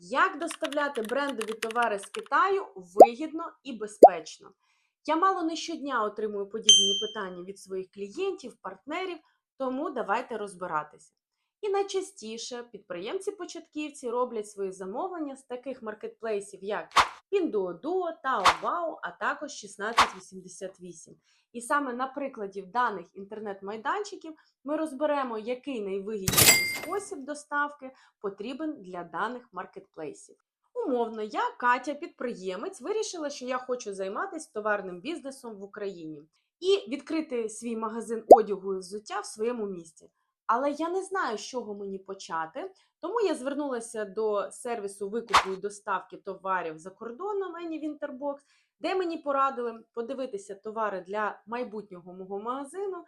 Як доставляти брендові товари з Китаю вигідно і безпечно? Я мало не щодня отримую подібні питання від своїх клієнтів, партнерів, тому давайте розбиратися. І найчастіше підприємці-початківці роблять свої замовлення з таких маркетплейсів, як Pinduoduo, Taobao, а також 1688. І саме на прикладі даних інтернет-майданчиків ми розберемо, який найвигідніший спосіб доставки потрібен для даних маркетплейсів. Умовно, я, Катя, підприємець, вирішила, що я хочу займатися товарним бізнесом в Україні і відкрити свій магазин одягу і взуття в своєму місті. Але я не знаю, з чого мені почати, тому я звернулася до сервісу викупу і доставки товарів за кордоном Any Winterbox, де мені порадили подивитися товари для майбутнього мого магазину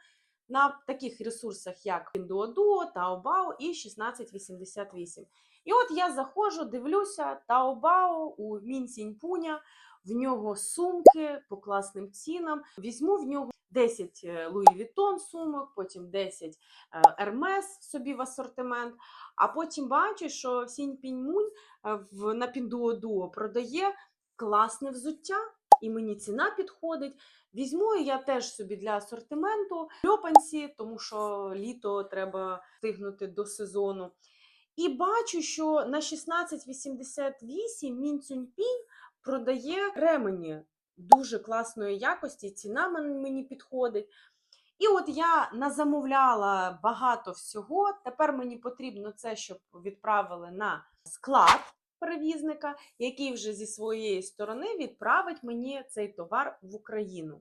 на таких ресурсах, як Pinduoduo, Taobao і 1688. І от я заходжу, дивлюся Taobao у Мінсіньпуня, в нього сумки по класним цінам. Візьму в нього 10 Louis Vuitton сумок, потім 10 е, Hermes собі в асортимент. А потім бачу, що Сіньпіньмунь е, в на Pinduoduo продає класне взуття, і мені ціна підходить. Візьму я теж собі для асортименту льопанці, тому що літо треба встигнути до сезону. І бачу, що на 1688 Мін Цюньпінь продає ремені дуже класної якості, ціна мені підходить. І от я назамовляла багато всього. Тепер мені потрібно це, щоб відправили на склад перевізника, який вже зі своєї сторони відправить мені цей товар в Україну.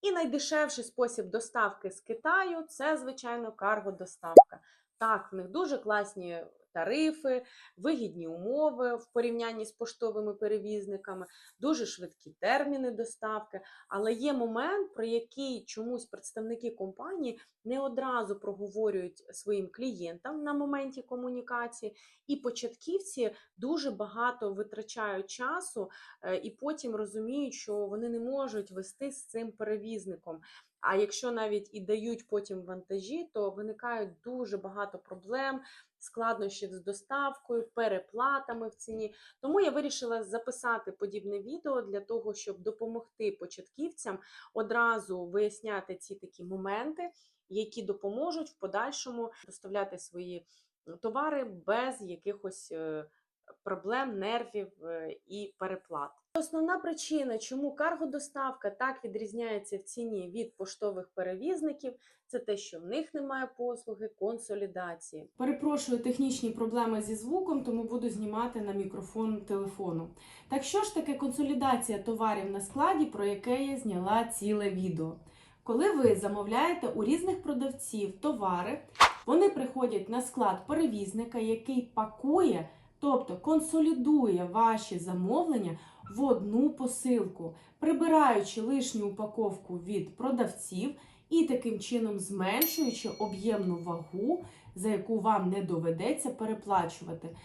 І найдешевший спосіб доставки з Китаю це, звичайно, карго-доставка. Так, в них дуже класні тарифи, вигідні умови в порівнянні з поштовими перевізниками, дуже швидкі терміни доставки. Але є момент, про який чомусь представники компанії не одразу проговорюють своїм клієнтам на моменті комунікації, і початківці дуже багато витрачають часу е, і потім розуміють, що вони не можуть вести з цим перевізником. А якщо навіть і дають потім вантажі, то виникають дуже багато проблем, складнощів з доставкою, переплатами в ціні. Тому я вирішила записати подібне відео для того, щоб допомогти початківцям одразу виясняти ці такі моменти, які допоможуть в подальшому доставляти свої товари без якихось е, проблем, нервів е, і переплат. Основна причина, чому каргодоставка так відрізняється в ціні від поштових перевізників, це те, що в них немає послуги консолідації. Перепрошую технічні проблеми зі звуком, тому буду знімати на мікрофон телефону. Так що ж таке консолідація товарів на складі, про яке я зняла ціле відео? Коли ви замовляєте у різних продавців товари, вони приходять на склад перевізника, який пакує, тобто консолідує ваші замовлення в одну посилку, прибираючи лишню упаковку від продавців і таким чином зменшуючи об'ємну вагу, за яку вам не доведеться переплачувати.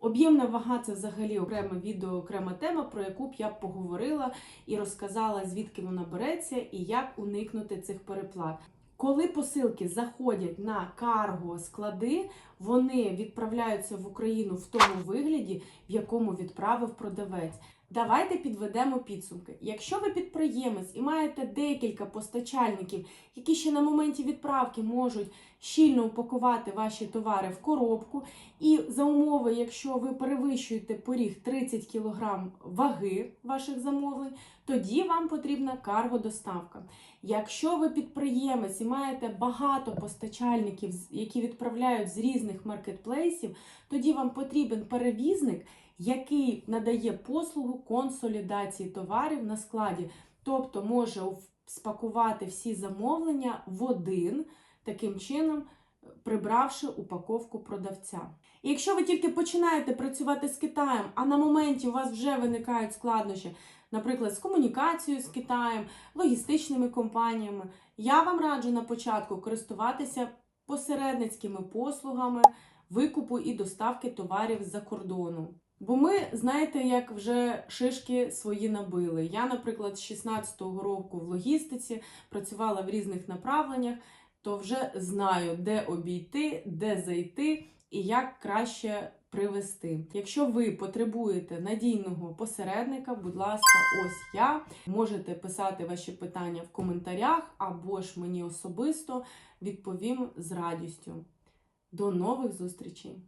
Об'ємна вага це взагалі окреме відео, окрема тема, про яку б я поговорила і розказала, звідки вона береться і як уникнути цих переплат. Коли посилки заходять на карго склади, вони відправляються в Україну в тому вигляді, в якому відправив продавець. Давайте підведемо підсумки. Якщо ви підприємець і маєте декілька постачальників, які ще на моменті відправки можуть щільно упакувати ваші товари в коробку, і за умови, якщо ви перевищуєте поріг 30 кг ваги ваших замовлень, тоді вам потрібна карго-доставка. Якщо ви підприємець і маєте багато постачальників, які відправляють з різних маркетплейсів, тоді вам потрібен перевізник, який надає послугу консолідації товарів на складі, тобто може спакувати всі замовлення в один, таким чином прибравши упаковку продавця. І якщо ви тільки починаєте працювати з Китаєм, а на моменті у вас вже виникають складнощі, наприклад, з комунікацією з Китаєм, логістичними компаніями, я вам раджу на початку користуватися посередницькими послугами викупу і доставки товарів з-за кордону. Бо ми, знаєте, як вже шишки свої набили. Я, наприклад, з 16-го року в логістиці працювала в різних направленнях, то вже знаю, де обійти, де зайти і як краще привести. Якщо ви потребуєте надійного посередника, будь ласка, ось я. Можете писати ваші питання в коментарях або ж мені особисто відповім з радістю. До нових зустрічей!